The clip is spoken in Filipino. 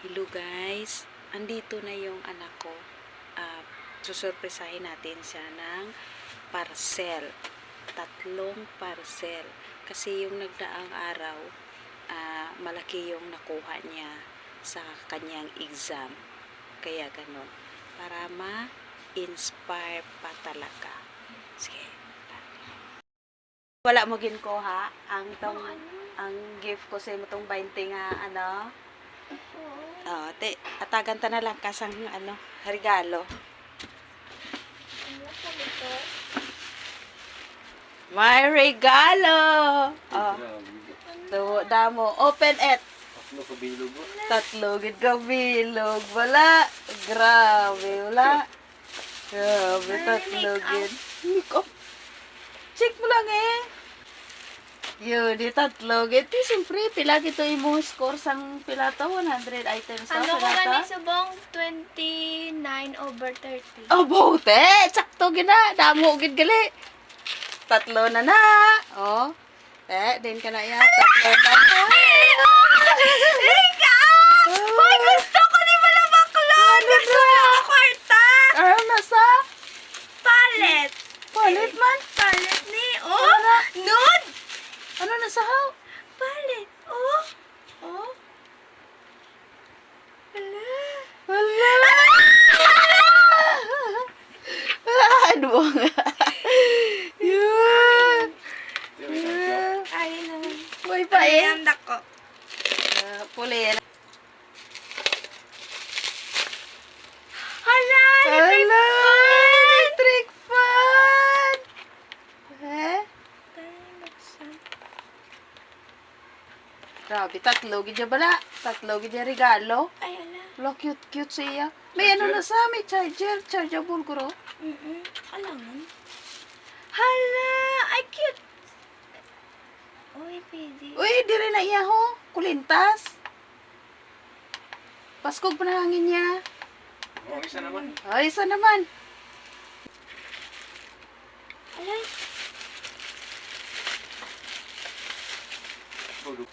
Hello guys, andito na yung anak ko. Uh, susurpresahin natin siya ng parcel. Tatlong parcel. Kasi yung nagdaang araw, ah, malaki yung nakuha niya sa kanyang exam. Kaya ganon. Para ma-inspire pa talaga. Sige. Wala mo ginkuha ang tong ang gift ko sa imo tong 20 nga ano Oh, te, atagan ta na lang kasang ano, regalo. May regalo! Oh, do, damo, open it. Tatlo ka bilog mo. Tatlo gid ka bilog. Wala. Grabe, wala. Grabe, tatlo gid. Check mo lang eh. Yun, di tatlo gid. Di, siyempre, pila gito imo score sang pila to? 100 items to? Ano ko gani subong 29 over 30. Oh, bote! Sakto gina. Damo gid gali. Tatlo na na. Oh. Eh, din ka na yan. Tatlo na na. Ika! Hoy, gusto ko di pala bakla! Gusto ko ang kwarta! Nasa? Palette! Palit man. Palette ni, oh! Nude! Ano nasa how? Palette, oh! Oh. Hala! Wala. Ano nga? Yun. Ay naman. Uy pa eh. Ang dako. Ah, Puli. Hala! Hala! Electric fan! Eh? Grabe, tatlo gid niya bala. Tatlo gid niya regalo. Ay, hala. Wala, cute, cute siya. May ano na sa may charger. Chargeable ko ro. Mm-mm. Hala! Ay, cute! Uy, pwede. Uy, di rin na iya ho. Kulintas. Paskog panahangin niya. Oh, isa naman. Ay, isa naman. Alay. Tulog.